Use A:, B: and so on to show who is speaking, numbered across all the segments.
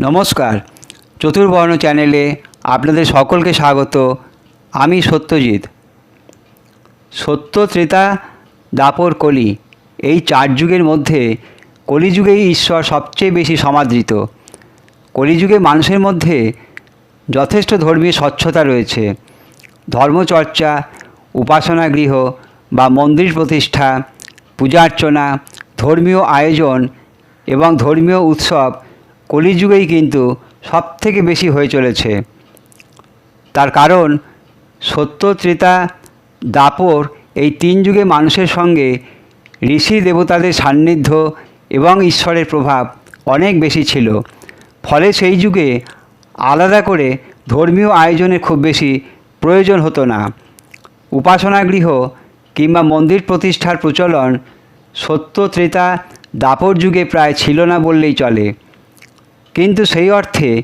A: নমস্কার। চতুর্বর্ণ চ্যানেলে আপনাদের সকলকে স্বাগত। আমি সত্যজিৎ। সত্য ত্রেতা দাপর কলি এই চার যুগের মধ্যে কলিযুগেই ঈশ্বর সবচেয়ে বেশি সমাদৃত। কলিযুগে মানুষের মধ্যে যথেষ্ট ধর্মীয় স্বচ্ছতা রয়েছে। ধর্মচর্চা, উপাসনা গৃহ বা মন্দির প্রতিষ্ঠা পূজার্চনা ধর্মীয় আয়োজন এবং ধর্মীয় উৎসব কলিযুগেই কিন্তু সব থেকে বেশি হয়ে চলেছে। তার কারণ সত্য ত্রেতা দাপর এই তিন যুগে মানুষের সঙ্গে ঋষি দেবতাদের সান্নিধ্য এবং ঈশ্বরের প্রভাব অনেক বেশি ছিল। ফলে সেই যুগে আলাদা করে ধর্মীয় আয়োজনের খুব বেশি প্রয়োজন হতো না। উপাসনাগৃহ কিংবা মন্দির প্রতিষ্ঠার প্রচলন সত্য ত্রেতা দাপর যুগে প্রায় ছিল না বললেই চলে। কিন্তু সেই অর্থে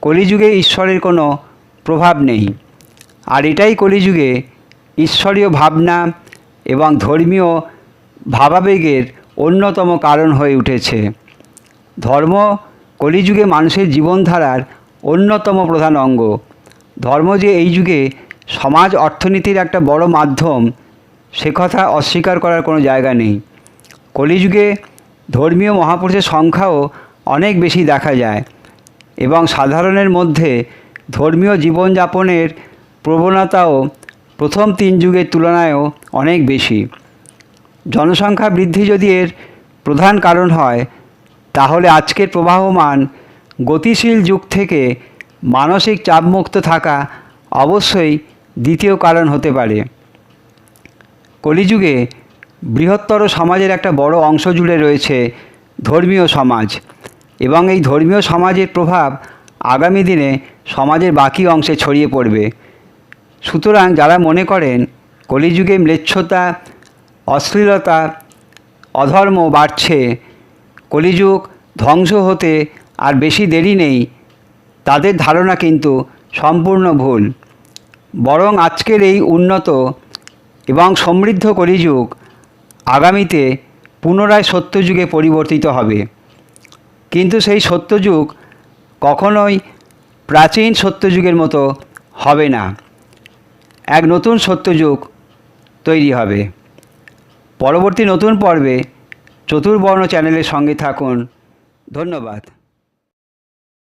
A: কলিযুগে ঈশ্বরের কোনো প্রভাব নেই। আর এটাই কলিযুগে ঈশ্বরীয় ভাবনা এবং ধর্মীয় ভাবাবেগের অন্যতম কারণ হয়ে উঠেছে। ধর্ম কলিযুগে মানুষের জীবনধারার অন্যতম প্রধান অঙ্গ। ধর্ম যে এই যুগে সমাজ অর্থনীতির একটা বড় মাধ্যম, সে কথা অস্বীকার করার কোনো জায়গা নেই। কলিযুগে ধর্মীয় মহাপুরুষের সংখ্যাও অনেক বেশি দেখা যায় এবং সাধারণের মধ্যে ধর্মীয় জীবনযাপনের প্রবণতাও প্রথম তিন যুগের তুলনায়ও অনেক বেশি। জনসংখ্যা বৃদ্ধি যদি এর প্রধান কারণ হয়, তাহলে আজকের প্রবাহমান গতিশীল যুগ থেকে মানসিক চাপমুক্ত থাকা অবশ্যই দ্বিতীয় কারণ হতে পারে। কলিযুগে বৃহত্তর সমাজের একটা বড় অংশ জুড়ে রয়েছে ধর্মীয় সমাজ। এবং এই ধর্মীয় সমাজের প্রভাব আগামী দিনে সমাজের বাকি অংশে ছড়িয়ে পড়বে। সুতরাং যারা মনে করেন কলিযুগে ম্লেচ্ছতা, অশ্লীলতা, অধর্ম বাড়ছে, কলিযুগ ধ্বংস হতে আর বেশি দেরি নেই, তাদের ধারণা কিন্তু সম্পূর্ণ ভুল। বরং আজকের এই উন্নত এবং সমৃদ্ধ কলিযুগ আগামীতে পুনরায় সত্যযুগে পরিবর্তিত হবে। কিন্তু সেই সত্যযুগ কখনোই প্রাচীন সত্যযুগের মতো হবে না। এক নতুন সত্যযুগ তৈরি হবে। পরবর্তী নতুন পর্বে চতুর্বর্ণ চ্যানেলের সঙ্গে থাকুন। ধন্যবাদ।